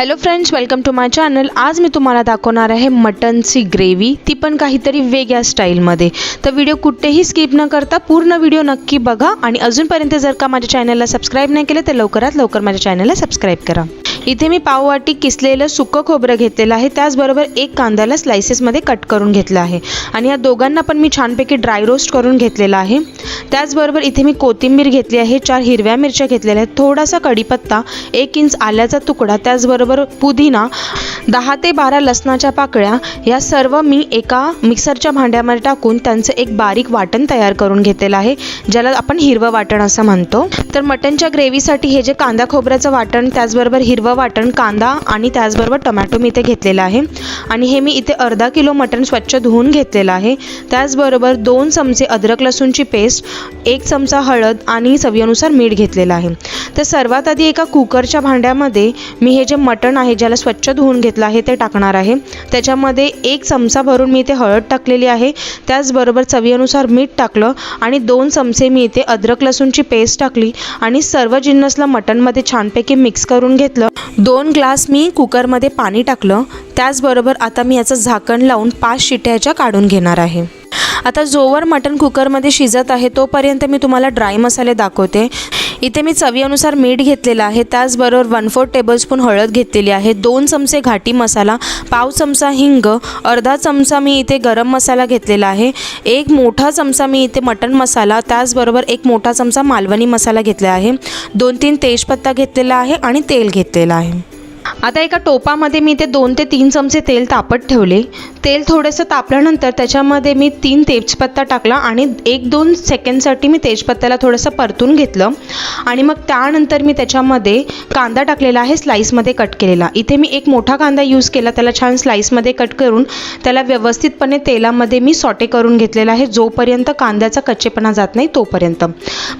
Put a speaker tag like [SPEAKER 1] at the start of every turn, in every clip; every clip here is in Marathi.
[SPEAKER 1] Hello friends welcome to my channel आज मी तुम्हाला दाखवणार आहे मटनची ग्रेव्ही ती पण काहीतरी वेगळ्या स्टाईलमध्ये तर व्हिडिओ कुठेही स्किप न करता पूर्ण व्हिडिओ नक्की बघा. आणि अजूनपर्यंत जर का माझ्या चॅनलला सबस्क्राईब नाही केलं तर लवकरात लवकर माझ्या चॅनलला सबस्क्राईब करा. इथे मी पाववाटी किसलेलं सुकं खोबरं घेतलेलं आहे. त्याचबरोबर एक कांद्याला स्लायसेसमध्ये कट करून घेतलं आहे. आणि या दोघांना पण मी छानपैकी ड्राय रोस्ट करून घेतलेला आहे. त्याचबरोबर इथे मी कोथिंबीर घेतली आहे चार हिरव्या मिरच्या घेतलेल्या आहेत. थोडासा कढीपत्ता एक इंच आल्याचा तुकडा त्याचबरोबर पुदिना दहा ते बारा लसणाच्या पाकळ्या या सर्व मी एका मिक्सरच्या भांड्यामध्ये टाकून त्यांचं एक बारीक वाटण तयार करून घेतलेलं आहे ज्याला आपण हिरवं वाटण असं म्हणतो. तर मटनच्या ग्रेव्हीसाठी हे जे कांदा खोबऱ्याचं वाटण त्याचबरोबर हिरवं वाटण कांदा आणि त्याचबरोबर टमॅटो मी इथे घेतलेला आहे. आणि हे मी इथे अर्धा किलो मटण स्वच्छ धुवून घेतलेलं आहे. त्याचबरोबर दोन चमचे अद्रक लसूणची पेस्ट एक चमचा हळद आणि चवीनुसार मीठ घेतलेलं आहे. तर सर्वात आधी एका कुकरच्या भांड्यामध्ये मी हे जे मटण आहे ज्याला स्वच्छ धुवून घेतलं आहे ते टाकणार आहे. त्याच्यामध्ये एक चमचा भरून मी इथे हळद टाकलेली आहे. त्याचबरोबर चवीनुसार मीठ टाकलं आणि दोन चमचे मी इथे अद्रक लसूणची पेस्ट टाकली आणि सर्व जिन्नसला मटणमध्ये छानपैकी मिक्स करून घेतलं. दोन ग्लास मी कुकरमध्ये पाणी टाकलं. त्याचबरोबर आता मी याचं झाकण लावून पाच शिट्याच्या काढून घेणार आहे. आता जोवर मटण कुकरमध्ये शिजत आहे तोपर्यंत मी तुम्हाला ड्राय मसाले दाखवते. इथे मी चवीनुसार मीठ घेतलेलं आहे. त्याचबरोबर वन फोर्थ टेबलस्पून हळद घेतलेली आहे. दोन चमचे घाटी मसाला पाव चमचा हिंग अर्धा चमचा मी इथे गरम मसाला घेतलेला आहे. एक मोठा चमचा मी इथे मटण मसाला त्याचबरोबर एक मोठा चमचा मालवणी मसाला घेतला आहे. दोन तीन तेजपत्ता घेतलेला आहे आणि तेल घेतलेलं आहे. आता एका टोपामध्ये मी ते दोन ते तीन चमचे तेल तापत ठेवले. तेल थोडंसं तापल्यानंतर त्याच्यामध्ये मी तीन तेजपत्ता टाकला आणि एक दोन सेकंडसाठी मी तेजपत्त्याला थोडंसं परतून घेतलं. आणि मग त्यानंतर मी त्याच्यामध्ये कांदा टाकलेला आहे स्लाईसमध्ये कट केलेला. इथे मी एक मोठा कांदा यूज केला त्याला छान स्लाईसमध्ये कट करून त्याला व्यवस्थितपणे तेलामध्ये मी सॉटे करून घेतलेला आहे जोपर्यंत कांद्याचा कच्चेपणा जात नाही तोपर्यंत.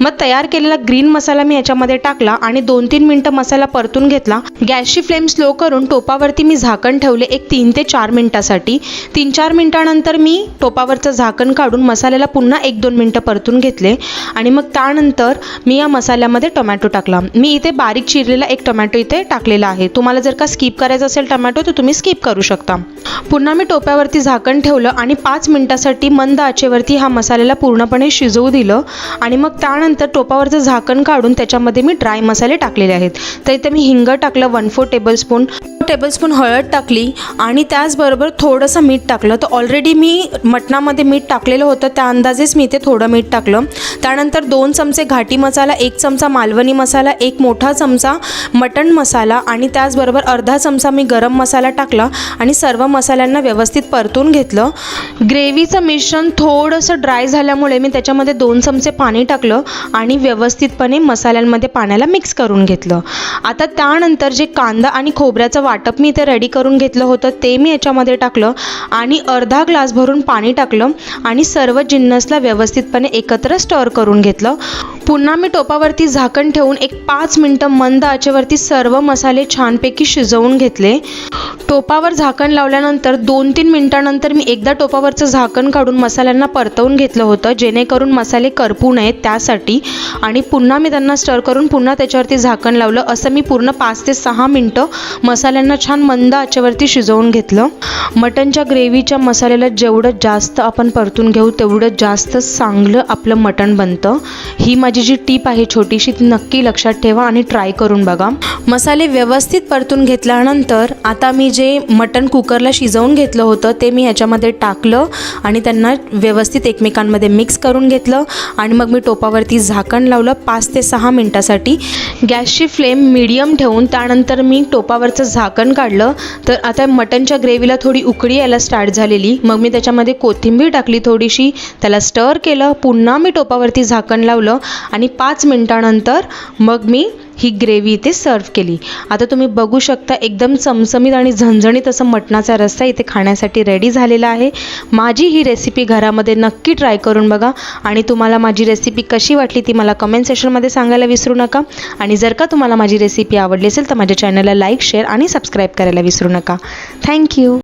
[SPEAKER 1] मग तयार केलेला ग्रीन मसाला मी याच्यामध्ये टाकला आणि दोन तीन मिनटं मसाला परतून घेतला. गॅसची फ्लेम स्लो करून टोपावरती मी झाकण ठेवले एक तीन ते चार मिनटासाठी. तीन चार मिनटानंतर मी टोपावरचं झाकण काढून मसाल्याला पुन्हा एक दोन मिनटं परतून घेतले आणि मग त्यानंतर मी या मसाल्यामध्ये टोमॅटो टाकला. मी इथे बारीक चिरलेला एक टोमॅटो इथे टाकलेला आहे. तुम्हाला जर का स्किप करायचं असेल टोमॅटो तर तुम्ही स्किप करू शकता. पुन्हा मी टोप्यावरती झाकण ठेवलं आणि पाच मिनटासाठी मंद आचेवरती हा मसाल्याला पूर्णपणे शिजवू दिलं आणि मग त्यानंतर टोपावरचं झाकण काढून त्याच्यामध्ये मी ड्राय मसाले टाकलेले आहेत. तर इथे मी हिंग टाकलं one four table tablespoon tablespoon हळद टाकली आणि त्याचबरोबर थोडंसं मीठ टाकलं. तर ऑलरेडी मी मटणामध्ये मीठ टाकलेलं होतं. त्या अंदाजेच मी इथे थोडं मीठ टाकलं. त्यानंतर दोन चमचे घाटी मसाला एक चमचा मालवणी मसाला एक मोठा चमचा मटण मसाला आणि त्याचबरोबर अर्धा चमचा मी गरम मसाला टाकला आणि सर्व मसाल्यांना व्यवस्थित परतून घेतलं. ग्रेव्हीचं मिश्रण थोडंसं ड्राय झाल्यामुळे मी त्याच्यामध्ये दोन चमचे पाणी टाकलं आणि व्यवस्थितपणे मसाल्यांमध्ये पाण्याला मिक्स करून घेतलं. आता त्यानंतर जे कांदा आणि खोबऱ्याचं वाटप मी इथे रेडी करून घेतलं होतं ते मी याच्यामध्ये टाकलं आणि अर्धा ग्लास भरून पाणी टाकलं आणि सर्व जिन्नसला व्यवस्थितपणे एकत्र स्टर करून घेतलं. पुन्हा मी टोपावरती झाकण ठेवून एक पाच मिनटं मंद आचेवरती सर्व मसाले छानपैकी शिजवून घेतले. टोपावर झाकण लावल्यानंतर दोन तीन मिनटानंतर मी एकदा टोपावरचं झाकण काढून मसाल्यांना परतवून घेतलं होतं जेणेकरून मसाले करपू नयेत त्यासाठी. आणि पुन्हा मी त्यांना स्टर करून पुन्हा त्याच्यावरती झाकण लावलं असं मी पूर्ण पाच ते सहा मिनटं मसाल्यांना छान मंद आचेवरती शिजवून घेतलं. मटनच्या ग्रेव्हीच्या मसाल्याला जेवढं जास्त आपण परतून घेऊ तेवढं जास्त चांगलं आपलं मटण बनतं. ही माझी माझी जी टीप आहे छोटीशी ती नक्की लक्षात ठेवा आणि ट्राय करून बघा. मसाले व्यवस्थित परतून घेतल्यानंतर आता मी जे मटण कुकरला शिजवून घेतलं होतं ते मी ह्याच्यामध्ये टाकलं आणि त्यांना व्यवस्थित एकमेकांमध्ये मिक्स करून घेतलं आणि मग मी टोपावरती झाकण लावलं पाच ते सहा मिनटासाठी. गॅसची फ्लेम मिडियम ठेवून त्यानंतर मी टोपावरचं झाकण काढलं. तर आता मटनच्या ग्रेव्हीला थोडी उकळी यायला स्टार्ट झालेली. मग मी त्याच्यामध्ये कोथिंबीर टाकली थोडीशी त्याला स्टर केलं पुन्हा मी टोपावरती झाकण लावलं आणि पाच मिनटानंतर मग मी ही ग्रेव्ही इथे सर्व केली. आता तुम्ही बघू शकता एकदम चमचमीत आणि झणझणीत असं मटणाचा रस्सा इथे खाण्यासाठी रेडी झालेला आहे. माझी ही रेसिपी घरामध्ये नक्की ट्राय करून बघा आणि तुम्हाला माझी रेसिपी कशी वाटली ती मला कमेंट सेशनमध्ये सांगायला विसरू नका. आणि जर का तुम्हाला माझी रेसिपी आवडली असेल तर माझ्या चॅनलला लाईक शेअर आणि सबस्क्राईब करायला विसरू नका. थँक्यू